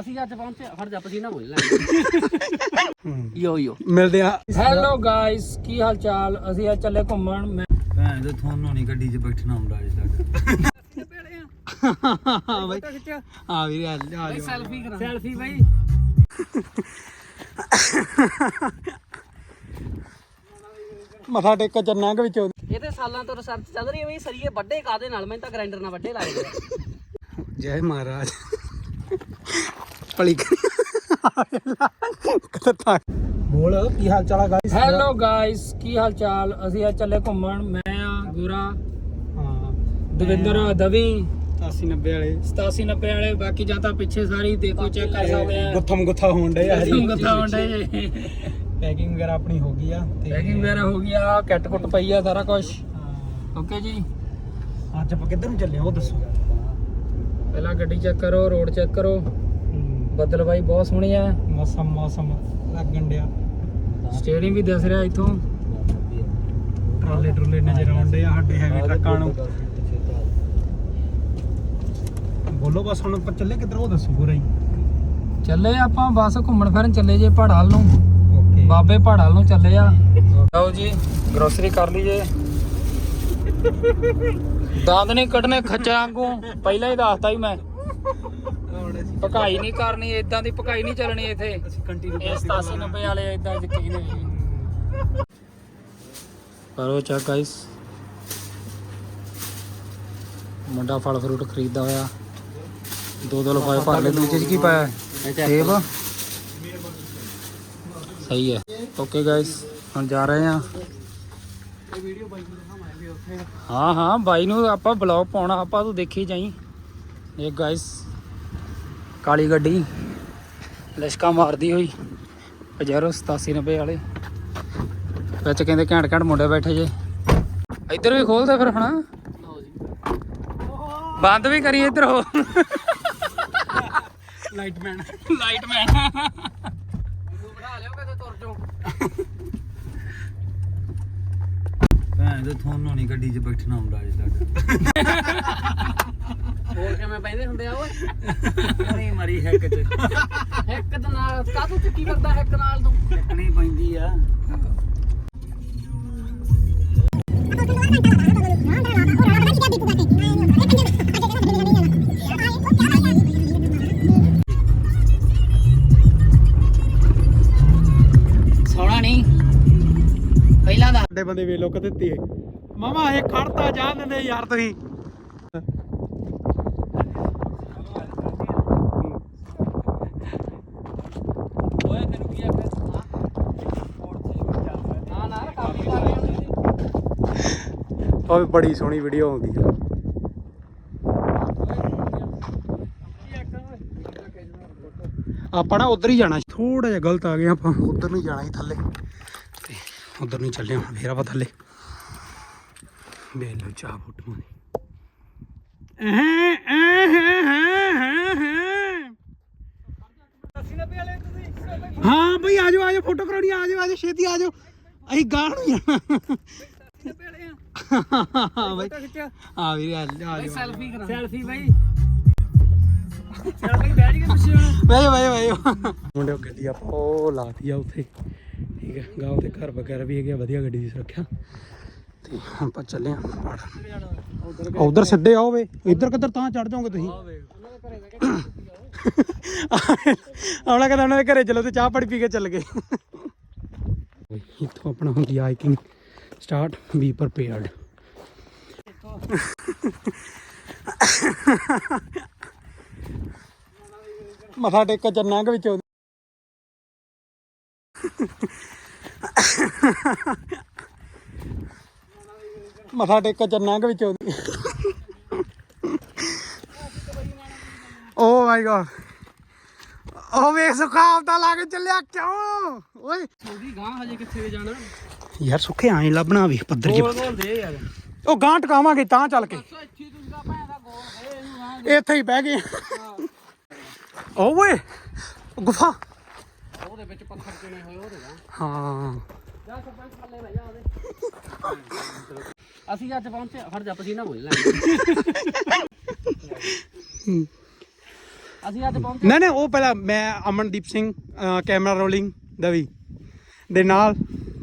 ਅਸੀਂ ਅੱਜ ਪਹੁੰਚੇ ਹਟ ਜਾ ਪਸੀਨਾ ਹੋ। ਜਾਣਾ ਯੋ ਯੋ। ਮਿਲਦੇ ਆ ਹੈਲੋ ਗਾਇਸ ਕੀ ਹਾਲ ਚਾਲ? ਅਸੀਂ ਅੱਜ ਚੱਲੇ ਘੁੰਮਣ। ਮੈਂ ਭੈਣ ਦੇ ਤੁਹਾਨੂੰ ਨਹੀਂ ਗੱਡੀ 'ਚ ਬੈਠਣਾ ਹੁੰਦਾ ਅਜੇ ਤੱਕ। ਹਾਂ ਬਾਈ ਆ ਵੀਰੇ ਆ ਜਾ ਬਈ ਸੈਲਫੀ ਕਰਾਂ ਸੈਲਫੀ ਬਈ। ਮੱਥਾ ਟੇਕ ਚੰਨਾ ਕੇ ਵਿੱਚੋਂ? ਇਹ ਤੇ ਸਾਲਾਂ ਤੋਂ ਰਿਸਰਚ ਚੱਲ ਰਹੀ ਹੈ ਬਈ ਸਰੀਏ ਵੱਡੇ ਕਾਦੇ ਨਾਲ? ਮੈਨੂੰ ਤਾਂ ਗ੍ਰਾਈਂਡਰ ਨਾਲ ਵੱਡੇ ਲੱਗਦੇ ਆ ਜੈ ਮਹਾਰਾਜ। ਪਲੀ ਕਤਤਾ ਬੋਲ ਕੀ ਹਾਲ ਚਾਲ ਆ ਗਾਇਸ ਹੈਲੋ ਗਾਇਸ ਕੀ ਹਾਲ ਚਾਲ? ਅਸੀਂ ਅੱਜ ਚੱਲੇ ਘੁੰਮਣ। ਮੈਂ ਆ ਗੁਰਾ। ਹਾਂ। ਦਵਿੰਦਰ ਦਵੀ। 80 90 ਵਾਲੇ। 87 90 ਵਾਲੇ ਬਾਕੀ ਜਾਂ ਤਾਂ ਪਿੱਛੇ ਸਾਰੀ ਦੇਖੋ ਚੈੱਕ ਕਰ ਸਕਦੇ ਆ। ਗੁੱਥਮ ਗੁੱਥਾ ਹੋਣ ਡੇ ਆ ਅਸੀਂ ਗੱਥਾ ਹੁੰਦੇ ਪੈਕਿੰਗ ਵਗੈਰਾ ਆਪਣੀ ਹੋ ਗਈ ਆ ਤੇ ਪੈਕਿੰਗ ਵਗੈਰਾ ਹੋ ਗਿਆ ਕੱਟ ਕੁੱਟ ਪਈ ਆ ਸਾਰਾ ਕੁਝ ਹਾਂ, ਓਕੇ ਜੀ। ਅੱਜ ਆਪਾਂ ਕਿੱਧਰ ਨੂੰ ਚੱਲੇ ਆ ਉਹ ਦੱਸੋ। ਪਹਿਲਾਂ ਗੱਡੀ ਚੈੱਕ ਕਰੋ ਰੋਡ ਚੈੱਕ ਕਰੋ। ਬੱਦਲ ਬਾਈ ਬਹੁਤ ਸੋਹਣੇ ਆ। ਮੌਸਮ ਮੌਸਮ ਲੱਗਣ ਡਿਆ। ਸਟੇਰਿੰਗ ਵੀ ਦਿਸ ਰਿਹਾ ਇੱਥੋਂ। ਟਰਾਲੇ ਟਰੂਲੇ ਨਜ਼ਰ ਆਉਂਦੇ ਆ ਸਾਡੇ ਹੈਵੀ ਟਰੱਕਾਂ ਨੂੰ। ਬੋਲੋ ਬਸ ਹੁਣ ਆਪਾਂ ਚੱਲੇ ਕਿੱਧਰ ਉਹ ਦੱਸੋ ਪੂਰਾ ਹੀ। ਚੱਲੇ ਆਪਾਂ ਬਸ ਘੁੰਮਣ ਫਿਰਨ ਚੱਲੇ ਜੇ ਪਹਾੜਾਂ ਵੱਲ ਨੂੰ। ਓਕੇ। ਬਾਬੇ ਪਹਾੜਾਂ ਵੱਲ ਨੂੰ ਚੱਲੇ ਆ। ਲਓ ਜੀ ਗਰੋਸਰੀ ਕਰ ਲਈਏ ਦੰਦ ਨਹੀਂ ਕੱਢਨੇ ਖੱਚਾਂ ਵਾਂਗੂ। ਪਹਿਲਾਂ ਹੀ ਦੱਸਤਾ ਹੀ ਮੈਂ। ਪਕਾਈ ਨਹੀਂ ਕਰਨੀ ਇਦਾਂ ਦੀ ਪਕਾਈ ਨਹੀਂ ਚੱਲਣੀ ਇੱਥੇ। ਅਸੀਂ ਕੰਟੀਨਿਊ ਇਹ 87 90 ਵਾਲੇ ਇਦਾਂ ਯਕੀਨ ਹੈ ਕਰੋ ਚੈੱਕ ਗਾਇਸ ਮੁੰਡਾ ਫਲ ਫਰੂਟ ਖਰੀਦਦਾ ਹੋਇਆ। ਦੋ ਦੋ ਲਫਾਏ ਭਰ ਲੈ ਦੂਜੇ ਚ ਕੀ ਪਾਇਆ? ਸੇਬ। ਸਹੀ ਹੈ। ਓਕੇ ਗਾਇਸ ਹੁਣ ਜਾ ਰਹੇ ਹਾਂ। ਹਾਂ ਹਾਂ ਬਾਈ ਨੂੰ ਆਪਾਂ ਬਲੌਗ ਪਾਉਣਾ ਆਪਾਂ ਤੂੰ ਦੇਖੀ ਜਾਈ। ਇਹ ਗਾਇਸ ਕਾਲੀ ਗੱਡੀ। ਲਿਸ਼ਕਾ ਮਾਰਦੀ ਹੋਈ ਪਜੈਰੋ 87 90 ਵਾਲੇ। ਵਿੱਚ ਕਹਿੰਦੇ ਘੈਂਟ ਘੈਂਟ ਮੁੰਡੇ ਬੈਠੇ ਜੇ। ਇੱਧਰ ਵੀ ਖੋਲਦਾ ਫਿਰ ਹਣਾ ਬੰਦ ਵੀ ਕਰੀ ਇੱਧਰ ਹੋ ਲਾਈਟਮੈਨ। ਲਾਈਟ ਮੈਨ ਬਿਠਾ ਲਿਓ ਕਿਤੇ ਤੁਰ ਜਾਓ ਭੈਣ ਦੇ ਤੁਹਾਨੂੰ ਨਹੀਂ ਗੱਡੀ 'ਚ ਬੈਠਣਾ ਹੁੰਦਾ ਅਜੇ ਤੱਕ। ਹੋਰ ਕਿਵੇਂ ਬੈਠਦੇ ਹੁੰਦੇ ਆ ਓਏ? ਨਹੀਂ ਮਰੀ ਹੈਕ 'ਚ। ਇੱਕ ਦੇ ਨਾਲ ਕਾਹਤੋਂ ਚੁੱਕੀ ਕਰਦਾ ਇੱਕ ਨਾਲ ਤੂੰ? ਚੱਕਣੀ ਪੈਂਦੀ ਆ। ਸੋਣਾ ਨਹੀਂ। ਪਹਿਲਾਂ ਦਾ। ਸਾਡੇ ਬੰਦੇ ਵੇਲੋ ਕਦੇ ਤੇ ਮਾਮਾ ਇਹ ਖੜਤਾ ਜਾਣ ਦਿੰਦੇ ਯਾਰ ਤੁਸੀਂ ਓਏ ਤੈਨੂੰ ਕੀ ਆਖਿਆ ਨਾ ਨਾ ਕਾਫੀ ਕਰ ਰਹੇ ਉਹ ਵੀ ਬੜੀ ਸੋਹਣੀ ਵੀਡੀਓ ਆਉਂਦੀ ਆ। ਆਪਾਂ ਨਾ ਉਧਰ ਹੀ ਜਾਣਾ। ਥੋੜਾ ਜਿਹਾ ਗਲਤ ਆ ਗਏ ਆਪਾਂ। ਉਧਰ ਨੂੰ ਜਾਣਾ ਸੀ ਥੱਲੇ। ਤੇ ਉਧਰ ਨੂੰ ਚੱਲੇ ਹੁਣ ਫੇਰ ਆਪਾਂ ਥੱਲੇ। ਵੇਖ ਚਾਹ ਫੋਟੋਆਂ ਦੀ ਹਾਂ ਬਈ ਆਜੋ ਆਜੋ ਫੋਟੋ ਕਰਾਉਣੀ ਆ, ਆਜੋ ਆਜੋ ਛੇਤੀ ਆਜੋ ਅਸੀਂ ਗਾਹ ਨੂੰ ਜਾਣਾ। ਬਈ ਆ ਵੀਰੇ ਆ ਜਾ ਆਜੋ ਸੈਲਫੀ ਕਰਾਂ ਸੈਲਫੀ ਬਾਈ। ਸੈਲਫੀ ਬੈਠ ਕੇ ਪਿੱਛੇ ਹੁਣ। ਬਈ ਬਈ ਬਈ ਮੁੰਡੇ ਉਹ ਗੱਡੀ ਆਪਾਂ ਉਹ ਲਾਤੀ ਆ ਉੱਥੇ। ਠੀਕ ਹੈ ਗਾਉਂ ਤੇ ਘਰ ਵਗੈਰਾ ਵੀ ਹੈਗੇ ਆ, ਵਧੀਆ ਗੱਡੀ ਦੀ ਸੁਰੱਖਿਆ। ਤੇ ਹੁਣ ਆਪਾਂ ਚੱਲੇ ਆ ਉਧਰ ਸਿੱਧੇ ਆਓ ਵੇ ਇੱਧਰ ਕਿੱਧਰ ਤਾਂ ਚੜ ਜਾਓਗੇ ਤੁਸੀਂ? ਆਉਣਾ ਕਹਿੰਦਾ ਉਹਨਾਂ ਦੇ ਘਰੇ ਚਲੋ ਤੇ ਚਾਹ ਪਾਣੀ ਪੀ ਕੇ ਚੱਲ ਗਏ। ਬਈ, ਇੱਥੋਂ ਆਪਣਾ ਹੁੰਦੀ ਹਾਈਕਿੰਗ ਸਟਾਰਟ ਬੀ ਪ੍ਰਪੇਅਰਡ ਮੱਥਾ ਟੇਕ ਚੰਨਾ ਕੇ ਵਿੱਚੋਂ। ਮੱਥਾ ਟੇਕ ਚੰਨਾ ਕੇ ਵਿੱਚੋਂ। ਓ ਮਾਈ ਗॉड ਓ ਵੇਖ ਸੁੱਖਾ ਆਪਦਾ ਲਾ ਕੇ ਚੱਲਿਆ ਕਿਉਂ? ਓਏ। ਉਹਦੀ ਗਾਂ ਹਜੇ ਕਿੱਥੇ ਜਾਣਾ? ਯਾਰ ਸੁੱਖੇ ਆਏ ਲੱਭਣਾ ਵੀ ਪੱਧਰ ਜੀ ਦੇ ਯਾਰ। ਉਹ ਗਾਂ ਟਕਾਵਾਂਗੇ ਤਾਂ ਚੱਲ ਕੇ। ਇੱਥੇ ਤੁਸੀਂ ਦਾ ਭੈਣ ਦਾ ਗੋਲ ਦੇ ਇਹਨੂੰ ਗਾਂ ਇੱਥੇ ਹੀ ਬਹਿ ਗਏ। ਓਏ ਗੁਫਾ। ਉਹਦੇ ਵਿੱਚ ਪੱਥਰ ਚਿਣੇ ਹੋਏ ਉਹਦੇ ਗਾਂ ਹਾਂ। ਜਾ ਸਰਪੰਚ ਥੱਲੇ ਬਹਿ ਜਾ ਉਹਦੇ। ਅਸੀਂ ਅੱਜ ਪਹੁੰਚੇ ਹਟ ਜਾ ਪਸੀਨਾ ਹੋ ਜਾਣਾ ਅਸੀਂ ਅੱਜ ਪਹੁੰਚੇ ਨਹੀਂ ਨਹੀਂ ਉਹ ਪਹਿਲਾਂ ਮੈਂ ਅਮਨਦੀਪ ਸਿੰਘ ਅ, ਕੈਮਰਾ ਰੋਲਿੰਗ ਦਵੀ ਦੇ ਨਾਲ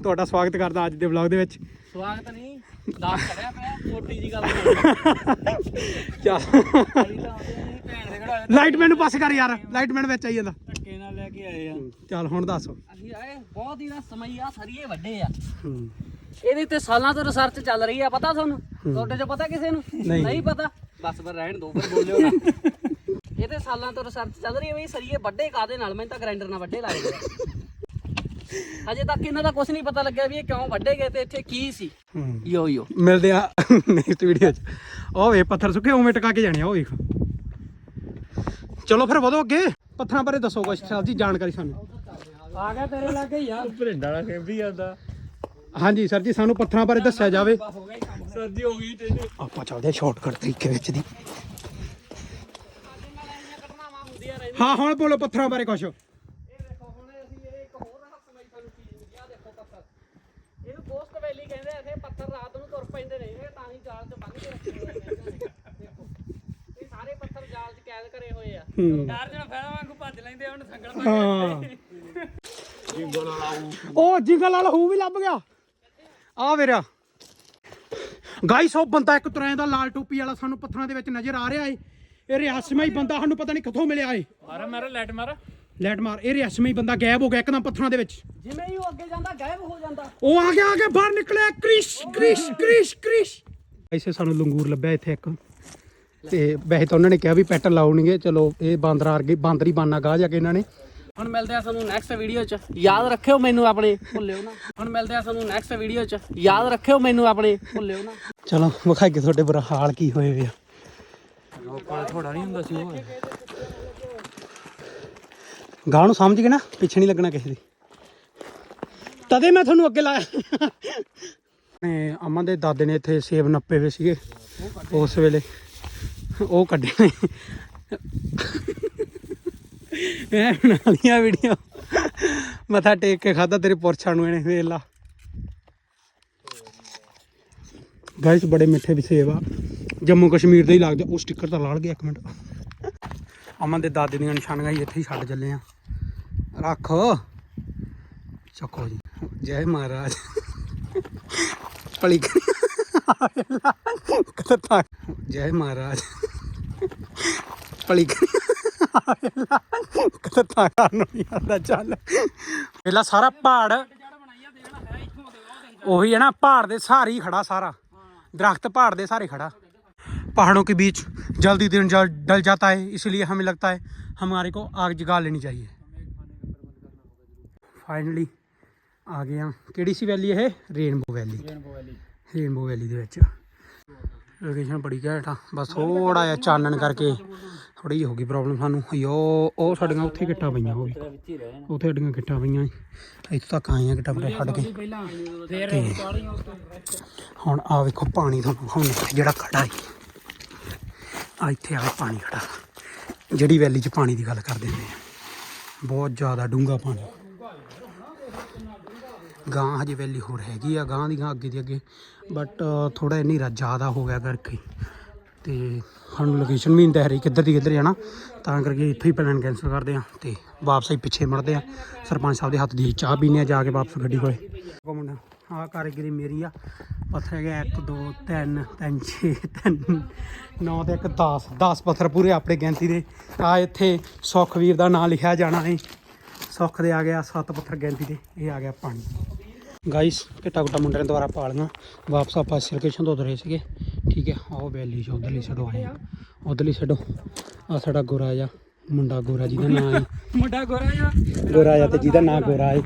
ਤੁਹਾਡਾ ਸਵਾਗਤ ਕਰਦਾ ਅੱਜ ਦੇ ਵਲੌਗ ਦੇ ਵਿੱਚ। ਸਵਾਗਤ ਨਹੀਂ। ਦਾਸ ਖੜਿਆ ਪਿਆ ਮੋਟੀ ਜੀ ਗੱਲ ਚੱਲ। ਭੈਣ ਦੇ ਘੜਾ ਲਾਈਟ ਮੈਨੂੰ ਪਾਸ ਕਰ ਯਾਰ ਲਾਈਟ ਮੈਨੂੰ ਵਿੱਚ ਆਈ ਜਾਂਦਾ। ਧੱਕੇ ਨਾਲ ਲੈ ਕੇ ਆਏ ਆ। ਚੱਲ ਹੁਣ ਦੱਸ। ਅਸੀਂ ਆਏ ਬਹੁਤ ਹੀ ਨਾ ਸਮਈ ਆ ਸਰੀਏ ਵੱਡੇ ਆ। ਇਹਦੇ ਤੇ ਸਾਲਾਂ ਤੋਂ ਰਿਸਰਚ ਚੱਲ ਰਹੀ ਆ ਪਤਾ ਤੁਹਾਨੂੰ? ਤੁਹਾਡੇ ਚ ਪਤਾ ਕਿਸੇ ਨੂੰ? ਨਹੀਂ। ਪਤਾ। ਬਸ ਫਿਰ ਰਹਿਣ ਦੋ ਫਿਰ ਬੋਲਿਓ ਨਾ। ਇਹਦੇ ਸਾਲਾਂ ਤੋਂ ਰਿਸਰਚ ਚੱਲ ਰਹੀ ਹੈ ਵੀ ਸਰੀਏ ਵੱਡੇ ਕਾਦੇ ਨਾਲ? ਮੈਨੂੰ ਤਾਂ ਗ੍ਰਾਈਂਡਰ ਨਾਲ ਵੱਡੇ ਲੱਗਦੇ ਆ। ਹਜੇ ਤੱਕ ਇਹਨਾਂ ਦਾ ਕੁਝ ਨਹੀਂ ਪਤਾ ਲੱਗਿਆ ਵੀ ਇਹ ਕਿਉਂ ਵੱਡੇ ਗਏ ਤੇ ਇੱਥੇ ਕੀ ਸੀ। ਯੋ ਯੋ। ਮਿਲਦੇ ਆ ਨੈਕਸਟ ਵੀਡੀਓ 'ਚ। ਉਹ ਵੇ ਪੱਥਰ ਸੁੱਕੇ ਉਵੇਂ ਟਕਾ ਕੇ ਜਾਣੇ ਆ ਉਹ ਵੇਖ। ਚਲੋ ਫਿਰ ਵਧੋ ਅੱਗੇ। ਪੱਥਰਾਂ ਬਾਰੇ ਦੱਸੋ ਕੁਛ ਸਾਹਿਬ ਜੀ ਜਾਣਕਾਰੀ ਸਾਨੂੰ। ਆ ਗਿਆ ਤੇਰੇ ਲੱਗੇ ਯਾਰ ਭਰਿੰਡਾ ਵਾਲਾ ਖੇਬੀ ਜਾਂਦਾ। ਹਾਂਜੀ ਸਰ ਜੀ ਸਾਨੂੰ ਪੱਥਰਾਂ ਬਾਰੇ ਦੱਸਿਆ ਜਾਵੇ। ਸਰਦੀ ਹੋ ਗਈ ਤੇ ਆਪਾਂ ਚੱਲਦੇ ਆ ਸ਼ਾਰਟਕਟ ਤਰੀਕੇ ਵਿੱਚ ਦੀ। ਹਾਂ ਹੁਣ ਬੋਲੋ ਪੱਥਰਾਂ ਬਾਰੇ ਕੁਛ ਇਹਨੂੰ ਕੋਸਟ ਵੈਲੀ ਕਹਿੰਦੇ ਆ ਇੱਥੇ ਪੱਥਰ ਰਾਤ ਨੂੰ ਤੁਰ ਪੈਂਦੇ ਨੇ ਇਹ ਤਾਂ ਹੀ ਜਾਲ 'ਚ ਬੰਨ ਕੇ ਰੱਖੇ ਹੋਏ ਨੇ ਇਹਨਾਂ ਨੇ। ਦੇਖੋ ਇਹ ਸਾਰੇ ਪੱਥਰ ਜਾਲ 'ਚ ਕੈਦ ਕਰੇ ਹੋਏ ਆ ਹੂੰ ਚਾਰ ਜਣਾ ਫੈਲਾ ਵਾਂਗੂ ਭੱਜ ਲੈਂਦੇ ਹੁਣ ਸੰਗਲ ਹਾਂ। ਉਹ ਜਿੰਗਲ ਵਾਲਾ ਹੂ ਵੀ ਲੱਭ ਗਿਆ। ਆ ਵੀਰਾ। ਗਾਈਸ ਉਹ ਬੰਦਾ ਇੱਕ ਤਰ੍ਹਾਂ ਦਾ ਲਾਲ ਟੋਪੀ ਵਾਲਾ ਸਾਨੂੰ ਪੱਥਰਾਂ ਦੇ ਵਿੱਚ ਨਜ਼ਰ ਆ ਰਿਹਾ ਏ। ਇਹ ਰਿਆਸਮਈ ਬੰਦਾ ਸਾਨੂੰ ਪਤਾ ਨਹੀਂ ਕਿੱਥੋਂ ਮਿਲਿਆ ਏ। ਮਾਰਾ ਮਾਰਾ ਲੈਟ ਮਾਰਾ। ਲੈਟ ਮਾਰ ਇਹ ਰਿਆਸਮਈ ਬੰਦਾ ਗਾਇਬ ਹੋ ਗਿਆ ਇੱਕਦਮ ਪੱਥਰਾਂ ਦੇ ਵਿੱਚ। ਜਿਵੇਂ ਹੀ ਉਹ ਅੱਗੇ ਜਾਂਦਾ ਗਾਇਬ ਹੋ ਜਾਂਦਾ। ਉਹ ਆ ਗਿਆ ਆ ਗਿਆ ਬਾਹਰ ਨਿਕਲਿਆ ਕ੍ਰਿਸ਼ ਕ੍ਰਿਸ਼ ਕ੍ਰਿਸ਼ ਕ੍ਰਿਸ਼। ਐਸੇ ਸਾਨੂੰ ਲੰਗੂਰ ਲੱਭਿਆ ਇੱਥੇ ਇੱਕ। ਤੇ ਵੈਸੇ ਤਾਂ ਉਹਨਾਂ ਨੇ ਕਿਹਾ ਵੀ ਪੈਟ ਲਾਉਣਗੇ ਚਲੋ ਇਹ ਬਾਂਦਰਾ ਅਰਗੇ ਬਾਂਦਰੀ ਬਾਨਾ ਗਾਹ ਜਾ ਕੇ ਇਹਨਾਂ ਨੇ। ਹੁਣ ਮਿਲਦੇ ਆ ਤੁਹਾਨੂੰ ਨੈਕਸਟ ਵੀਡੀਓ 'ਚ। ਯਾਦ ਰੱਖਿਓ ਮੈਨੂੰ ਆਪਣੇ ਭੁੱਲਿਓ ਨਾ। ਹੁਣ ਮਿਲਦੇ ਆ ਤੁਹਾਨੂੰ ਨੈਕਸਟ ਵੀਡੀਓ 'ਚ। ਯਾਦ ਰੱਖਿਓ ਮੈਨੂੰ ਆਪਣੇ ਭੁੱਲਿਓ ਨਾ। ਚਲੋ ਵਿਖਾਈਏ ਤੁਹਾਡੇ ਬੁਰਾ ਹਾਲ ਕੀ ਹੋਏ ਵੇ ਆ। ਲੋਕਾਂ ਥੋੜਾ ਨਹੀਂ ਹੁੰਦਾ ਸੀ ਉਹ। ਗਾਹ ਨੂੰ ਸਮਝ ਗਏ ਨਾ ਪਿੱਛੇ ਨਹੀਂ ਲੱਗਣਾ ਕਿਸੇ ਦੀ। ਤਦੇ ਮੈਂ ਤੁਹਾਨੂੰ ਅੱਗੇ ਲਾਇਆ। ਨੇ ਅਮਨ ਦੇ ਦਾਦੇ ਨੇ ਇੱਥੇ ਸੇਬ ਨੱਪੇ ਹੋਏ ਸੀਗੇ ਉਸ ਵੇਲੇ। ਉਹ ਕੱਢੇ ਨੇ। ਇਹ ਬਣਾ ਲੀਆਂ ਵੀਡੀਓ। ਮੱਥਾ ਟੇਕ ਕੇ ਖਾਦਾ ਤੇਰੇ ਪੁਰਛਾਂ ਨੂੰ ਇਹਨੇ, ਵੇਖ ਲਾ। ਗਾਇਸ ਬੜੇ ਮਿੱਠੇ ਵੀ ਸੇਬ ਆ। ਜੰਮੂ ਕਸ਼ਮੀਰ ਦੇ ਹੀ ਲੱਗਦੇ ਉਹ ਸਟicker ਤਾਂ ਲਾਲ ਗਿਆ, ਇੱਕ ਮਿੰਟ। ਅਮਨ ਦੇ ਦਾਦੇ ਦੀਆਂ ਨਿਸ਼ਾਨੀਆਂ ਹੀ ਇੱਥੇ ਹੀ ਛੱਡ ਚੱਲੇ ਆ। ਰੱਖ। ਚੱਕੋ ਜੀ। ਜੈ ਮਹਾਰਾਜ। ਪਲੀ ਕਤਤਾ ਜੈ ਮਹਾਰਾਜ। ਪਲੀ ਕਤਤਾ ਕਰਨ ਨਹੀਂ ਆਉਂਦਾ ਚੱਲ ਪਹਿਲਾਂ ਸਾਰਾ ਪਹਾੜ ਉਹੀ ਹੈ ਨਾ ਪਹਾੜ ਦੇ ਸਹਾਰੇ ਹੀ ਖੜਾ ਸਾਰਾ दरख्त पहाड़ दे सारे खड़ा पहाड़ों के बीच जल्दी दिन जल डल जाता है इसलिए हमें लगता है हमारे को आग जगा लेनी चाहिए ਫਾਈਨਲੀ ਆ ਗਏ ਆ ਕਿਹੜੀ ਸੀ ਵੈਲੀ ਇਹ rainbow valley rainbow valley rainbow valley ਦੇ ਵਿੱਚ location ਬੜੀ ਘੈਂਟ ਆ। ਬਸ ਥੋੜਾ ਜਿਹਾ ਚਾਨਣ ਕਰਕੇ ਥੋੜੀ ਜਿਹੀ ਹੋ ਗਈ ਪ੍ਰੋਬਲਮ ਸਾਨੂੰ। ਯੋ ਉਹ ਸਾਡੀਆਂ ਉੱਥੇ ਕਿੱਟਾਂ ਪਈਆਂ ਹੋ ਗਈ ਉੱਥੇ ਸਾਡੀਆਂ ਕਿੱਟਾਂ ਪਈਆਂ ਇੱਥੋਂ ਤੱਕ ਆਈਆਂ ਗਿੱਟਾਂ ਬੜੇ ਛੱਡ ਕੇ। ਪਹਿਲਾਂ ਹੁਣ ਆ ਵੇਖੋ ਪਾਣੀ ਤੁਹਾਨੂੰ ਹੁਣ ਜਿਹੜਾ ਖੜਾ ਹੈ। ਆ ਇੱਥੇ ਆ ਪਾਣੀ ਖੜਾ। ਜਿਹੜੀ ਵੈਲੀ 'ਚ ਪਾਣੀ ਦੀ ਗੱਲ ਕਰਦੇ ਨੇ ਬਹੁਤ ਜ਼ਿਆਦਾ ਡੂੰਘਾ ਪਾਣੀ। ਗਾਂ ਹਜੇ ਵੈਲੀ ਹੋਰ ਹੈਗੀ ਆ, ਗਾਂ ਦੀ ਗਾਂ ਅੱਗੇ ਦੀ ਅੱਗੇ। ਬਟ ਥੋੜਾ ਹਨੇਰਾ ਜ਼ਿਆਦਾ ਹੋ ਗਿਆ ਕਰਕੇ। ਤੇ ਸਾਨੂੰ ਲੋਕੇਸ਼ਨ ਵੀ ਨਹੀਂ ਦੱਸ ਰਹੀ ਕਿੱਧਰ ਦੀ ਕਿੱਧਰ ਜਾਣਾ। ਤਾਂ ਕਰਕੇ ਇੱਥੇ ਹੀ ਪਲਾਨ ਕੈਂਸਲ ਕਰਦੇ ਆ ਤੇ ਵਾਪਸ ਹੀ ਪਿੱਛੇ ਮੁੜਦੇ ਆ ਸਰਪੰਚ ਸਾਹਿਬ ਦੇ ਹੱਥ ਦੀ ਚਾਹ ਪੀਨੇ ਆ ਜਾ ਕੇ ਵਾਪਸ ਗੱਡੀ ਕੋਲੇ। ਕੋ ਮੁੰਡਾ ਆ ਕਾਰੀਗਰੀ ਮੇਰੀ ਆ। ਪੱਥਰ ਹੈਗੇ 1 2 3 3 6 3 9 ਤੇ 1 10 10 ਪੱਥਰ ਪੂਰੇ ਆਪਣੇ ਗਿਣਤੀ ਦੇ। ਆ ਇੱਥੇ ਸੁਖਵੀਰ ਦਾ ਨਾਮ ਲਿਖਿਆ ਜਾਣਾ ਹੈ। ਸੁੱਖ ਦੇ ਆ ਗਿਆ 7 ਪੱਥਰ ਗਿਣਤੀ ਦੇ ਇਹ ਆ ਗਿਆ ਪਾਣੀ। ਗਾਈਸ ਕਿੱਟਾ ਕੁੱਟਾ ਮੁੰਡੇ ਨੇ ਦੁਬਾਰਾ ਪਾ ਲਈਆਂ। ਵਾਪਸ ਆਪਾਂ ਸਿਲਕੇਸ਼ਨ ਤੋਂ ਉਤਰੇ ਸੀਗੇ। ਠੀਕ ਹੈ ਆਹ ਵੈਲੀ ਚ ਉਧਰਲੀ ਛੱਡੋ ਆਏ ਉਧਰਲੀ ਛੱਡੋ ਆ ਸਾਡਾ ਗੋਰਾ ਜਾ ਮੁੰਡਾ ਗੋਰਾ ਜਿਹਦਾ ਨਾਂ ਹੈ। ਮੁੰਡਾ ਗੋਰਾ ਜਾ ਗੋਰਾ ਜਾ ਤੇ ਜਿਹਦਾ ਨਾਂ ਗੋਰਾ ਹੈ।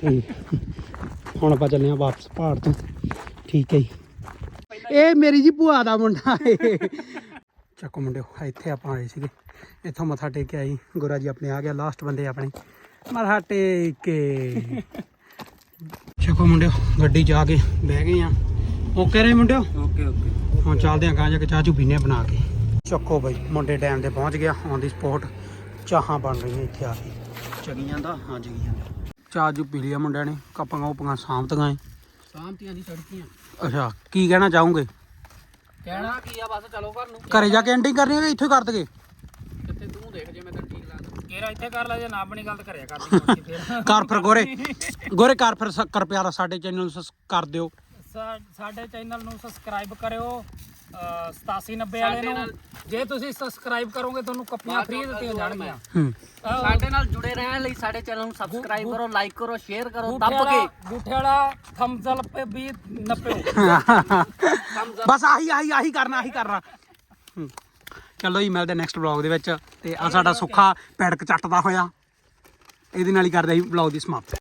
ਠੀਕ। ਹੁਣ ਆਪਾਂ ਚੱਲੇ ਆ ਵਾਪਸ ਪਹਾੜ ਤੋਂ। ਠੀਕ ਹੈ ਜੀ। ਇਹ ਮੇਰੀ ਜੀ ਭੂਆ ਦਾ ਮੁੰਡਾ ਹੈ। ਚੱਕੋ ਮੁੰਡਿਓ ਇੱਥੇ ਆਪਾਂ ਆਏ ਸੀਗੇ। ਇੱਥੋਂ ਮੱਥਾ ਟੇਕ ਕੇ ਆਈ ਗੋਰਾ ਜੀ ਆਪਣੇ ਆ ਗਿਆ ਲਾਸਟ ਬੰਦੇ ਆਪਣੇ। ਮੱਥਾ ਟੇਕ ਕੇ ਚੱਕੋ ਮੁੰਡਿਓ ਗੱਡੀ ਜਾ ਕੇ ਬਹਿ ਗਏ ਆ। ਓਕੇ ਰਹੇ ਮੁੰਡਿਓ? Okay okay. ਹੁਣ ਚੱਲਦੇ ਆਂ ਗਾਂ ਜਾ ਕੇ ਚਾਹ ਚੂ ਪੀਨੇ ਆ ਬਣਾ ਕੇ। ਚੱਕੋ ਬਈ ਮੁੰਡੇ ਡੈਮ ਤੇ ਪਹੁੰਚ ਗਿਆ ਔਨ ਦੀ ਸਪੋਟ ਚਾਹਾਂ ਬਣ ਰਹੀਆਂ ਇੱਥੇ ਆ ਕੇ। ਜਗੀਆਂ ਦਾ ਹਾਂ ਜਗੀਆਂ ਦਾ ਚਾਹ ਜੂ ਪੀ ਲਿਆ ਮੁੰਡਿਆਂ ਨੇ ਕੱਪਾਂ ਉਪਾਂ ਸਾਂਭਤੀਆਂ ਏ। ਸਾਹਮਤੀਆਂ ਦੀ ਸੜਕੀਆਂ ਅੱਛਾ ਕੀ ਕਹਿਣਾ ਚਾਹੋਗੇ? ਕਹਿਣਾ ਕੀ ਆ ਬਸ ਚਲੋ ਘਰ ਨੂੰ। ਘਰੇ ਜਾ ਕੇ ਐਂਡਿੰਗ ਕਰਨੀ ਹੈ ਕਿ ਇੱਥੇ ਕਰ ਦਗੇ ਕਿੱਥੇ ਤੂੰ ਦੇਖ ਜੇ ਮੈਂ ਕੇਰਾ ਇੱਥੇ ਕਰ ਲੈ ਜੇ ਨਾ ਆਪਣੀ ਗਲਤ ਕਰਿਆ ਕਰਦੀ ਫਿਰ। ਕਰ ਫਿਰ ਗੋਰੇ। ਗੋਰੇ ਕਰ ਫਿਰ ਸ- ਕਰ ਪਿਆਰਾ ਸਾਡੇ ਚੈਨਲ ਨੂੰ ਸਬਸ- ਕਰ ਦਿਓ। ਸਾ- ਸਾਡੇ ਚੈਨਲ ਨੂੰ ਸਬਸਕ੍ਰਾਈਬ ਕਰਿਓ 8790 ਵਾਲੇ ਨੂੰ। ਜੇ ਤੁਸੀਂ ਸਬਸਕ੍ਰਾਈਬ ਕਰੋਗੇ ਤੁਹਾਨੂੰ ਕੱਪੀਆਂ ਫ੍ਰੀ ਦਿੱਤੀਆਂ ਜਾਣਗੀਆਂ। ਹੂੰ। ਆਹ, ਸਾਡੇ ਨਾਲ ਜੁੜੇ ਰਹਿਣ ਲਈ ਸਾਡੇ ਚੈਨਲ ਨੂੰ ਸਬਸਕ੍ਰਾਈਬ ਕਰੋ ਲਾਈਕ ਕਰੋ ਸ਼ੇਅਰ ਕਰੋ ਦੱਬ ਕੇ। ਬੂਠੇ ਵਾਲਾ ਥੰਬਸ ਅਪ ਵੀ ਨੱਪਿਓ ਬਸ ਆਹੀ ਆਹੀ ਆਹੀ ਕਰਨਾ ਆਹੀ ਕਰਨਾ। ਹੂੰ। ਚਲੋ ਜੀ, ਮਿਲਦੇ ਨੈਕਸਟ ਵਲੌਗ ਦੇ ਵਿੱਚ। ਤੇ ਆ ਸਾਡਾ ਸੁੱਖਾ ਪੈੜਕ ਚੱਟਦਾ ਹੋਇਆ। ਇਹਦੇ ਨਾਲ ਹੀ ਕਰਦੇ ਅਸੀਂ ਵਲੌਗ ਦੀ ਸਮਾਪਤੀ।